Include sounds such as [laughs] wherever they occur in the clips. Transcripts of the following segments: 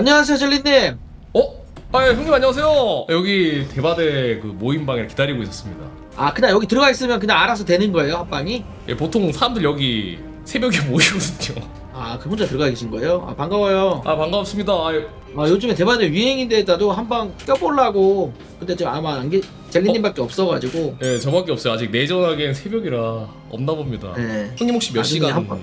안녕하세요 젤리님 어? 아 예, 형님 안녕하세요. 여기 대바대 그 모임방에 기다리고 있었습니다. 아 그냥 여기 들어가 있으면 그냥 알아서 되는 거예요 합방이? 예, 보통 사람들 여기 새벽에 [laughs] 모이거든요. 아그 혼자 들어가 계신 거예요? 아 반가워요 아 반갑습니다. 아, 예. 아 요즘에 대바대 유행인데다도 한방 껴보려고 근데 지금 아마 안개 젤리님밖에 없어가지고 예, 저밖에 없어요. 아직 내전하기엔 새벽이라 없나 봅니다. 네. 형님 혹시 몇 나중에 시간 한 번.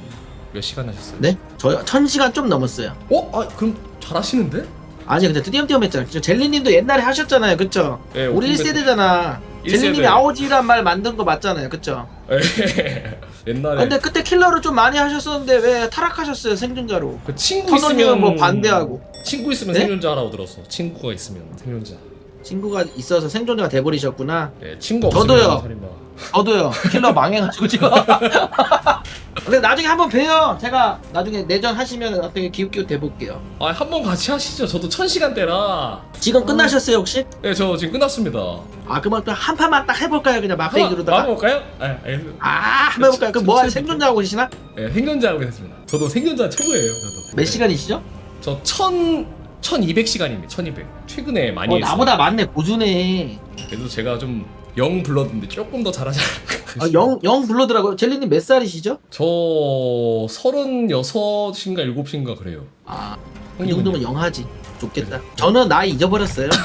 몇 시간 하셨어요? 네? 저 천 시간 좀 넘었어요 어? 아 그럼 잘하시는데? 아니 근데 띄엄띄엄 했잖아 저 젤리님도 옛날에 하셨잖아요 그쵸? 예, 우리 오픈백- 1세대잖아 일 젤리님이. 아오지란 말 만든 거 맞잖아요 그쵸? 예. [laughs] 옛날에 근데 그때 킬러를 좀 많이 하셨었는데 왜 타락하셨어요 생존자로 그 친구 터널님은 있으면 뭐 반대하고 친구 있으면 네? 생존자 하라고 들었어. 친구가 있으면 생존자. 친구가 있어서 생존자가 돼버리셨구나 예, 친구 없으면 저도요. 살인마. 저도요 킬러 망해가지고 지금 [laughs] 근데 나중에 한번 봬요 제가 나중에 내전 하시면 어떻게 기웃기웃 돼볼게요 아, 한 번 같이 하시죠. 저도 천 시간대라. 지금 끝나셨어요 혹시? 예, 저 지금 끝났습니다. 아 그러면 또 한 판만 딱 해볼까요 그냥 막대기로다가? 아, 알겠습니다. 아 한번 해볼까요 그럼 뭐 하세요 생존자 하고 계시나? 예, 생존자 하고 있습니다. 저도 생존자 최고예요. 저도. 몇 시간이시죠? 저 천, 1200시간입니다. 1200. 최근에 많이 어 했어요. 나보다 많네 고수네 그래도 제가 좀 영 불렀는데 조금 더 잘하지 않을까. 아, 영, 영 불러더라고요 젤리님 몇 살이시죠? 저 36인가 7인가 그래요. 아 이 형님은요? 정도면 영하지 좋겠다 저는 나이 잊어버렸어요 [laughs] [laughs]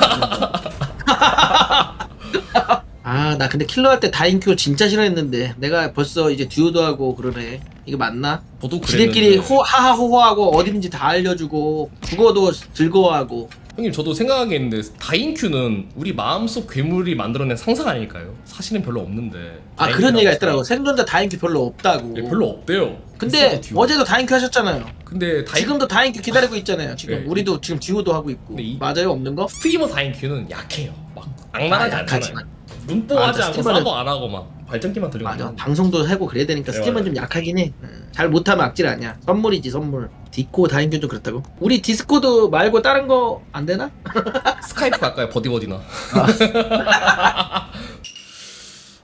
[laughs] 아 나 근데 킬러 할 때 다인큐 진짜 싫어했는데 내가 벌써 이제 듀오도 하고 그러네 이거 맞나? 저도 그랬는데. 지들끼리 호, 하하호호하고 어디든지 다 알려주고 죽어도 즐거워하고 형님 저도 생각한 게 있는데 다인큐는 우리 마음속 괴물이 만들어낸 상상 아닐까요? 사실은 별로 없는데. 아 다인큐라고 그런 얘기가. 있더라고 생존자 다인큐 별로 없다고 예, 별로 없대요. 근데 있어도 듀오. 어제도 다인큐 하셨잖아요 근데 다인 지금도 다인큐 기다리고 있잖아요 지금 네. 우리도 지금 듀오도 하고 있고 근데 이- 맞아요 없는 거? 스트리머 다인큐는 약해요. 막 악랄하지 아, 않잖아요. 약하지만. 눈뽕하지 맞아, 않고 스트리머는- 싸고 안 하고 막 발전기만 들고 맞아 방송도 하고 그래야 되니까 네, 스팀은 맞아요. 좀 약하긴 해. 음, 잘 못하면 악질 아니야. 선물이지 선물. 디코 다인큐 좀 그렇다고? 우리 디스코드 말고 다른 거 안 되나? [laughs] 스카이프 갈까요? 버디버디나. [laughs]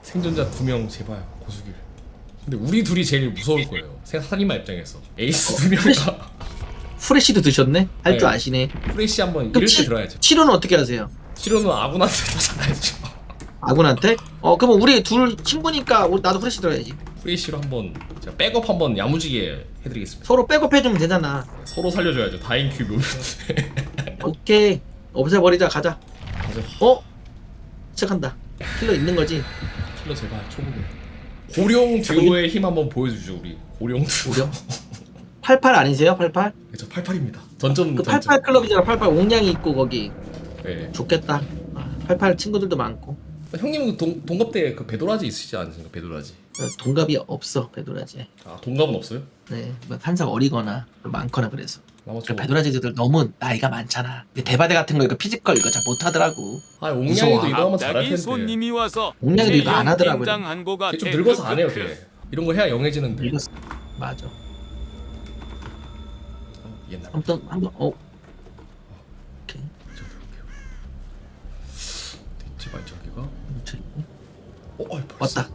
생존자 두 명 제발 고수길. 근데 우리 둘이 제일 무서울 거예요. 세- 살인마 입장에서 에이스 두 명과 [laughs] 프레시도 드셨네? 할 줄 네. 아시네. 프레시 한번 이럴 때 치- 들어야죠. 치료는 어떻게 하세요? 치료는 아군한테 받아야죠. 아군한테? 어 그러면 우리 둘 친구니까 우리- 나도 프레시 들어야지. 프레시로 한번 제가 백업 한번 야무지게 해드리겠습니다. 서로 백업 해주면 되잖아. 서로 살려줘야죠. 다인큐 묘면. [laughs] 오케이. 없애버리자 가자. 어? 시작한다. 킬러 있는 거지? 킬러 제발 초보게. 고룡 듀오의 힘 한번 보여주죠 우리. 고룡 듀오. 고령? 88 아니세요? 88? 네, 저 88입니다. 전점 그 전점. 88 클럽이잖아. 88 옹냥이 있고 거기. 네. 좋겠다. 아, 88 친구들도 많고. 형님은 그동 동갑대 그 배도라지 있으시지 않으신가? 배도라지. 어, 동갑이 없어 배도라지. 아 동갑은 없어요? 네, 뭐 한살 어리거나 많거나 그래서. 나머 그 배도라지들 너무 나이가 많잖아. 근데 대바대 같은 거 이거 피지컬 이거 잘 못하더라고. 아 옹냥이도. 이거 하면 잘할 텐데. 손님이 와서 옹냥이도 이거 안걔좀 늙어서 안 해요 걔. 이런 거 해야 영해지는데. 읽었어. 맞아. 어, 옛날. 아무튼 한번 어. 오케이. 있지 발전기가. 저기. 어, 어이 벌써. 왔다.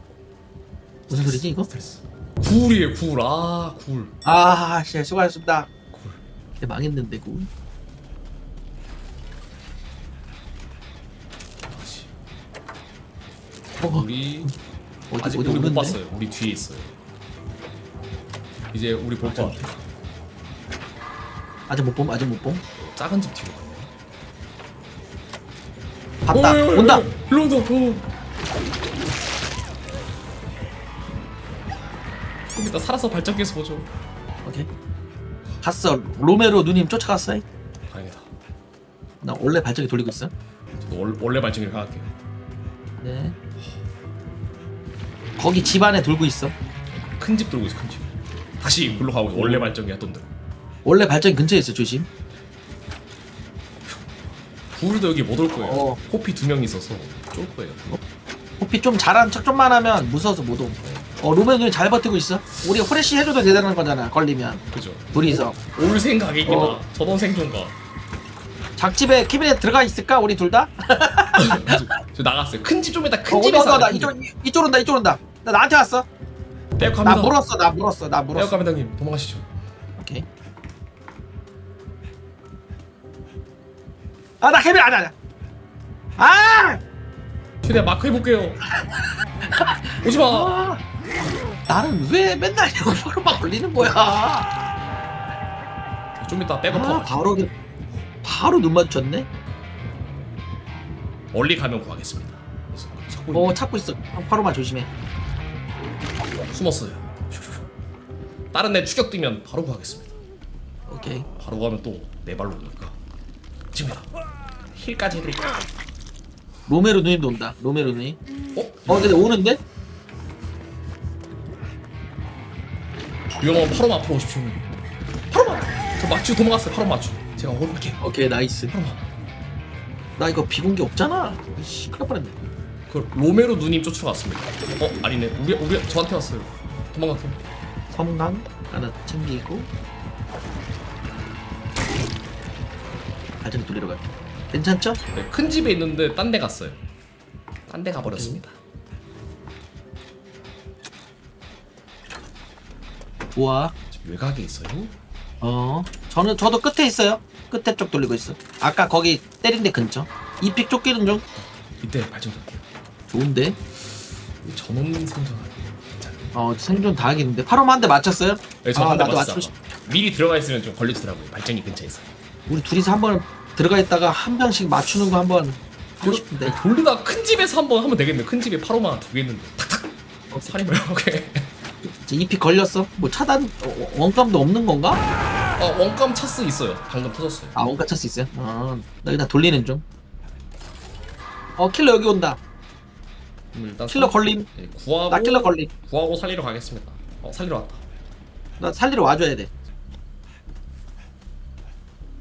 무슨 소리지 이거? 스트레스. 굴이에요 굴. 아 굴. 아, 씨, 수고하셨습니다. 굴. 이제 망했는데 구. 다시. 어, 우리 어디 아직 어디 우리 못 오는데? 봤어요. 우리 뒤에 있어요. 이제 우리 볼 것 같아. 아직 못 봄, 아직 못 봄. 작은 집 뒤로 갔네. 봤다. 어이, 어이, 온다. 어이, 일로 온다. 어. 좀 이따 살아서 발전기에서 보죠. 오케이. 갔어. 로메로 누님 쫓아갔어. 다행이다. 나 원래 발전기 돌리고 있어. 저도 월- 원래 발전기를 갈게요. 네. 거기 집 안에 돌고 있어. 큰 집 들고 있어 큰 집. 다시 글로 가고 원래 발전기 하던 대로. 원래 발전기 근처에 있어. 조심. 굴도 여기 못 올 거예요. 어. 호피 두 명 있어서 쫄 거예요. 호피 좀 잘한 척 좀만 하면 무서워서 못 옴. 어, 누님 잘 버티고 있어. 우리 후레쉬 해줘도 대단한 거잖아. 걸리면. 그죠? 둘이서. 올 생각이기다. 어. 전원 생존가. 작집에 캐비넷 들어가 있을까? 우리 둘 다? [laughs] 저 나갔어요. 큰 집 좀 이따 큰 어, 집에서 온다, 온다, 하자, 온다. 큰 이쪽, 이쪽 온다, 이쪽 온다. 나 나한테 왔어. 집. 빼앗 나 갑니다. 물었어, 나 물었어, 나 물었어. 갑니다 님 도망가시죠. 오케이. 아나 개별 아니 아니. 아! 최대한 마크 해볼게요. [laughs] 오지마. 아! 나는 왜 맨날 영어로만 걸리는 거야? 좀 이따 백업 아, 아, 바로 그- 바로 눈 맞췄네. 멀리 가면 구하겠습니다. 그래서 찾고 어 있네. 찾고 있어. 바로만 조심해. 숨었어요. 다른 애 추격 뛰면 바로 구하겠습니다. 오케이. 바로 가면 또 내 발로 오니까. 지금이다. 힐까지 해드릴까? 로메로 누님도 온다. 로메로 누님. 어? 어 근데 오는데? 위험하면 바로 앞으로 오십시오. 바로만. 저 맞추 도망갔어요. 바로 맞추. 제가 오른게 오케이 나이스. 바로만. 나 이거 비공개 없잖아. 씨 큰일 날 뻔했네. 그 로메로 누님 쫓으러 갔습니다. 어 아니네. 우리 우리 저한테 왔어요. 도망갈게요. 섬광 하나 챙기고. 발전 돌리러 갈게. 괜찮죠? 네, 큰 집에 있는데 딴 데 갔어요. 딴 데 가버렸습니다. 좋아. 지금 외곽에 있어요. 어. 저는 저도 끝에 있어요. 끝에 쪽 돌리고 있어. 아까 거기 때린 데 근처. 이 픽 쫓기는 중. 이때 발전할게요. 좋은데. 전원 생존. 괜찮아요. 어 생존 다 하겠는데. 파로만 한대 맞췄어요? 네, 저 아, 한대 나도 맞았어. 맞추고 싶. 미리 들어가 있으면 좀 걸리더라고요. 발전기 근처에 있어. 우리 둘이서 한번 들어가 있다가 한 명씩 맞추는 거 한번 하고 싶은데. 돌리다 큰 집에서 한번 하면 되겠네. 큰 집에 파로만 두개 있는데 탁탁. 어, 살인을 오케이. [laughs] 이제 이픽 걸렸어. 뭐 차단 어, 원감도 없는 건가? 어 원감 차스 있어요. 방금 터졌어요. 아 원가 찰수 있어요? 어, 나 그냥 돌리는 중. 어 킬러 여기 온다. 그럼 일단 킬러 살- 걸림. 네, 구하고 나 킬러 걸림. 구하고 살리러 가겠습니다. 어 살리러 왔다. 나 살리러 와줘야 돼.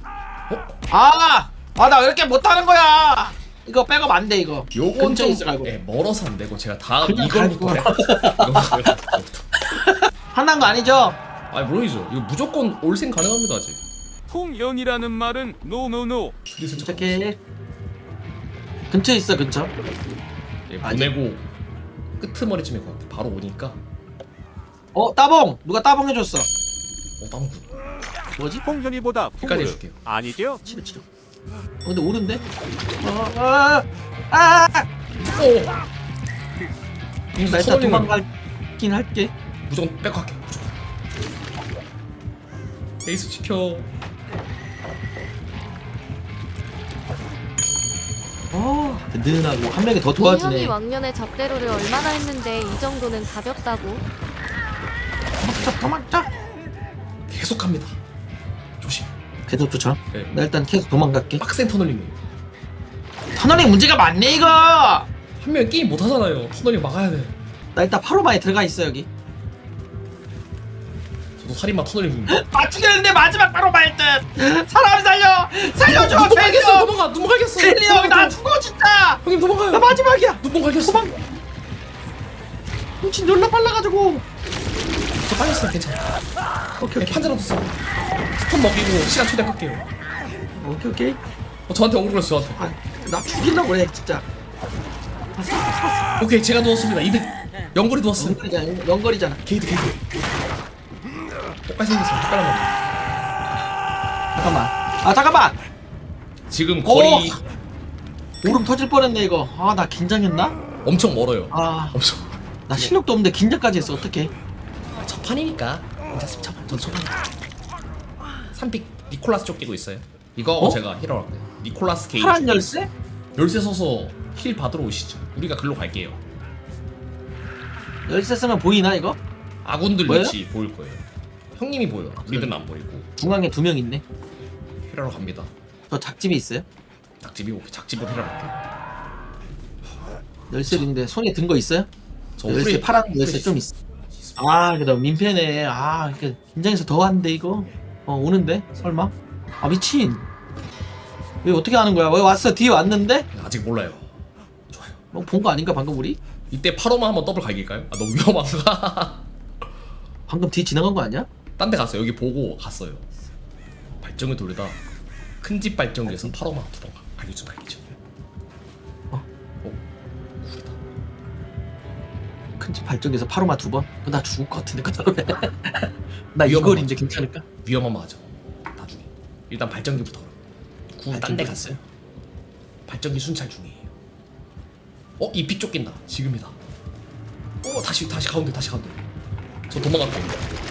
어? 아! 아 나 왜 이렇게 못하는 거야? 이거 백업 안 돼 이거. 요건 근처에 좀. 예, 멀어서 안 되고 제가 다음 그냥 이걸부터 갈 해. 이거부터. [laughs] 화난 거 아니죠? 아 물론이죠. 이거 무조건 올생 가능합니다 아직. 통연이라는 말은 노노노. 둘이 침착해. 근처에 있어 근처. 예, 아직. 보내고 끄트머리쯤에 거 같아. 바로 오니까. 어 따봉 누가 따봉 해줬어. 어 땅구. 뭐지? 통연이보다 여기까지 풍물 해줄게요. 아니죠? 치료 치료. 어, 근데 오는데? 어, 아, 아, 오. 나 일단 도망갈긴 할게. 무조건 백할게. 무조건. 에이스 지켜. 어, 든든하고 한 명이 더 도와주네. 왕년에 잡대로를 얼마나 했는데 이 정도는 가볍다고? 도망쳐, 도망쳐. 계속합니다. 조심. 계속 쫓아. 네. 나 일단 계속 도망갈게. 빡센 터널링이에요. 터널링 문제가 많네 이거. 한 명이 게임 못 하잖아요. 터널링 막아야 돼. 나 일단 파로마에 들어가 있어 여기. 저도 살인마 터널링 중입니다. 맞추겠는데 마지막 파로마일 듯. 사람 살려, 살려줘, 눈 갈겠어. 살려. 넘어가. 눈 갈겠어. 셀리 형, 나 죽어 진짜. 형님 도망가요. 나 마지막이야. 갈겼어. 도망. 눈치 놀라 빨라가지고. 저 빨렸어요. 괜찮아. 오케이 오케이 판자라도 써. 스턴 먹이고 시간 초대할게요. 오케이 오케이. 어, 저한테 억울했어 저한테. 아, 나 죽이려고 그래 진짜. 아, 오케이 제가 누웠습니다. 이득. 연골이 누웠어. 연거리잖아, 연거리잖아. 게이트 게이트. 똑같이 생겼어. 거. 잠깐만. 아 잠깐만. 지금 오! 거리 오름 터질 뻔했네 이거. 아 나 긴장했나? 엄청 멀어요. 아, 엄청. 나 실력도 없는데 긴장까지 했어. 어떡해? 첫 판이니까 괜찮습니다. 첫 판. 전첫 판. 3픽 니콜라스 쫓기고 있어요. 이거 어? 제가 힐러 할게요. 니콜라스 게이트. 파란 열쇠? 열쇠 서서 힐 받으러 오시죠. 우리가 글로 갈게요. 열쇠 쓰면 보이나 이거? 아군들 뭐예요? 위치 보일 거예요. 형님이 보여. 우리는 안 보이고. 중앙에 두 명 있네. 힐러로 갑니다. 저 작집이 있어요? 작집이 오케이. 작집으로 힐러 할게요. 열쇠 있는데 손에 든 거 있어요? 저 열쇠 프리- 파란 열쇠 프리- 좀 있어. 아, 그래도 민폐네. 아, 이렇게 긴장해서 더 한데 이거. 어, 오는데? 설마? 아, 미친. 왜 어떻게 하는 거야? 왜 왔어? 뒤에 왔는데? 아직 몰라요. 좋아요. 뭐 본 거 아닌가 방금 우리? 이때 8호만 한번 더블 갈길까요? 아 너무 위험한가? [laughs] 방금 뒤에 지나간 거 아니야? 딴 데 갔어요. 여기 보고 갔어요. 발정을 돌리다 큰 집 발정기에서 8호만 두번 갈길 수 갈기죠. 어? 어? 구리다. 큰 집 발전기에서 파로마 두 번? 그거 나 죽을 것 같은데 그다음에 [laughs] 나 위험한 이걸인데 거지. 괜찮을까? 위험하면 하죠. 나중에 일단 발정기부터. 구딴 데. 갔어요. 발전기 순찰 중이에요. 어, 잎이 쫓긴다. 지금이다. 어, 다시 다시 가운데 다시 가운데. 저 도망갈게요.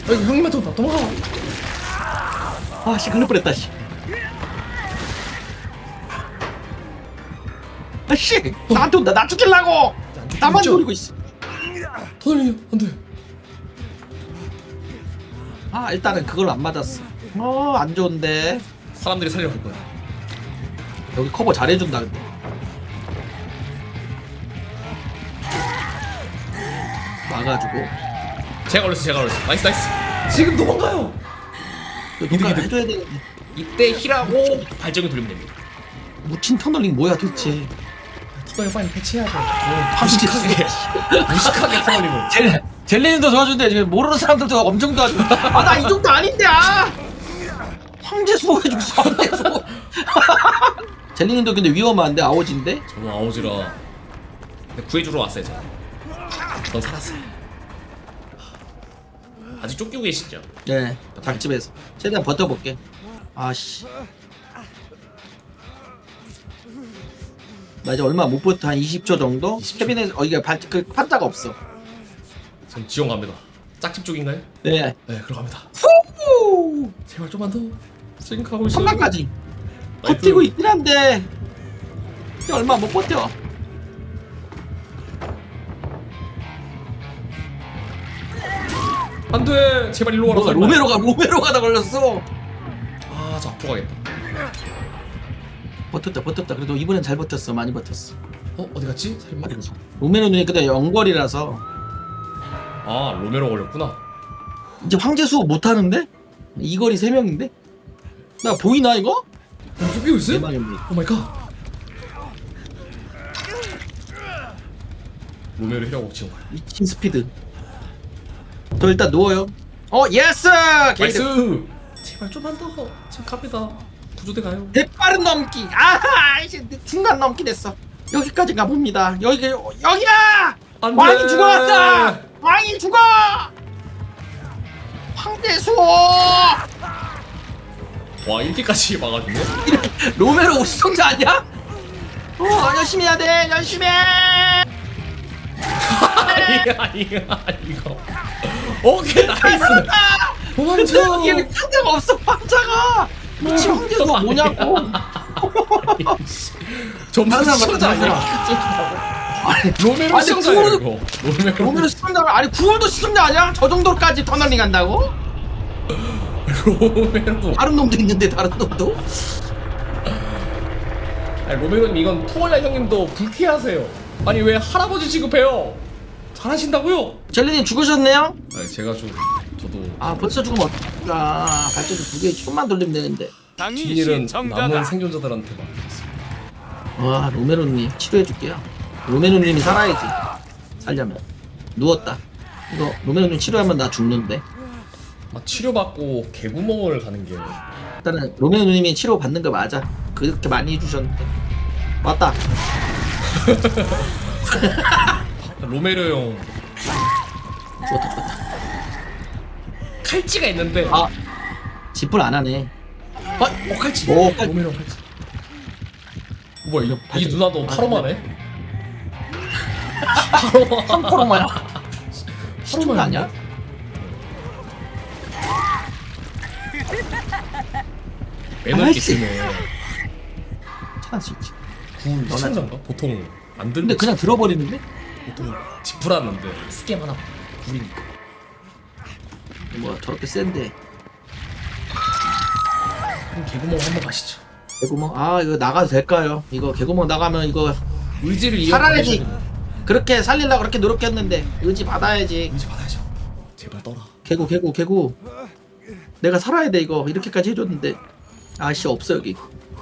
여기 형님한테 온다. 도망가. 아씨 걸릴 뻔했다 씨 아씨 나한테 온다 나 죽일라고 나만? 노리고 있어 터널이요. 안 돼. 아 일단은 그걸 안 맞았어 어안 좋은데 사람들이 살려갈 거야. 여기 커버 잘해준다 근데 막아주고 제가 걸렸어. 제가 걸렸어. 나이스 나이스. 지금 도망가요. 이거 누가 이득, 이득. 해줘야 되는데 이때 힐하고 발전기 돌리면 됩니다. 묻힌 터널링 뭐야 도대체 터널 빨리 패치해야죠. 무식하게. [laughs] 무식하게 무식하게 터널링을. 젤, 젤리님도 도와준대 지금 모르는 사람들도 엄청 도와줘 아나 이 정도 아닌데 아 황제 수호 해주고 있어 황제 수호 [laughs] 젤리님도 근데 위험한데 아오지인데 저도 아오지라. 근데 구해주러 왔어요 제가. 넌 살았어요. 아직 쫓기고 계시죠? 네 닭집에서 최대한 버텨볼게 아씨 나 이제 얼마 못 버텨 한 20초 정도 20초? 캐비넷 어 이게 발, 그 판자가 없어 전 지원 갑니다. 짝집 쪽인가요? 네 네, 들어갑니다. 후 제발 좀만 더. 가고 있어요. 천막까지. 버티고 있긴 한데 이제 얼마 못 버텨 안 돼. 제발 일로 와라. 설마. 로메로가 로메로가 걸렸어 아, 저 앞으로 가겠다. 버텼다 버텼다 그래도 이번엔 잘 버텼어 많이 버텼어 어, 어디 갔지? 설마. 로메로 눈이 그때 연거리라서 아, 로메로 걸렸구나. 이제 황제수 못하는데? 이 거리 3명인데? 나 보이나 이거? 어, 쫓기고 있어요? 대박입니다 오 마이 갓. 로메로 지원 가요. 미친 스피드 저 일단 누워요 어 예스! 나이스. 제발 좀만 더. 지금 갑니다. 구조대 가요. 대빠른 넘기 아하 이제 중간 넘기 됐어 여기까지 가봅니다 여기 여기야 안 돼. 왕이 죽어간다 왕이 죽어 황제수 와, 1피까지 막아주네. 로메로 시청자 아니야? 어 열심히 해야 돼 열심히 해 아니야, 이거. 오케이, 나이스. 도망쳐. 여기 판자가 없어 판자가 미친 황제수 뭐냐고 전 다른 사람 시청자 같은 아니야. 아니 로메로 아니, 구호를- 이거. 로메로. 로메로 시청자 아니 구월도 시청자 아니야? 저 정도까지 터널링 한다고? 로메로. 다른 놈도 있는데 다른 놈도? 아니, 로메로님 이건 투월라 형님도 불쾌하세요. 아니 왜 할아버지 취급해요? 잘하신다고요? 젤리님 죽으셨네요? 아니 제가 좀 저도 아 벌써 죽으면 어떡하 발전기 두개 좀만 돌리면 되는데. 당신 정자다. 남은 생존자들한테 맡기겠습니다. 와 로메로님 치료해줄게요. 로메로님이 살아야지. 살려면. 누웠다. 이거 로메로님 치료하면 나 죽는데. 막 치료받고 개구멍을 가는 게 일단은 로메로님이 치료 받는 거 맞아. 그렇게 많이 해주셨는데. 왔다 [laughs] [laughs] 로메로 형 칼찌가 있는데 아 지풀 안 하네 아, 어 칼찌. 오, 칼- 로메로 칼찌. 어, 뭐야 이, 이 누나도 아, 파로마네? 파로마. 코로마야 파로마 [laughs] 아니야? 매너 있게 아이씨. 쓰네. 찾을 수 있지 굴 너나- 시청자인가? 보통 안 들고 근데 그냥 들어버리는데? 보통 지푸라는데 스캠 하나. 굴이니까. 뭐 저렇게 센데. 그럼 개구멍 한번 가시죠. 개구멍? 아 이거 나가도 될까요? 이거 개구멍 나가면 이거 의지를 이어 살아야지 그렇게 살리려고 그렇게 노력했는데 의지 받아야지. 의지 받아야죠. 제발 떠라. 개구 개구 개구. 내가 살아야 돼 이거. 이렇게까지 해줬는데. 아씨 없어 여기.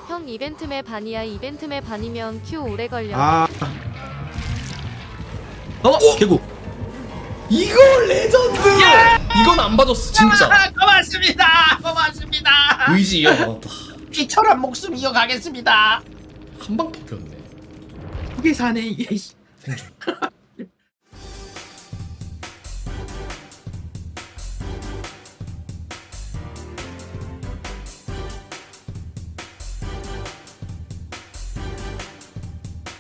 형 이벤트매 반이야. 이벤트매 반이면 큐 오래 걸려. 아 어? 개구 이거 레전드! 이건 안 봐줬어 진짜. 고맙습니다 고맙습니다 의지 이어 받았다. 피처럼 목숨 이어가겠습니다 한방 뽑혔네. 그게 사네 이게 생존.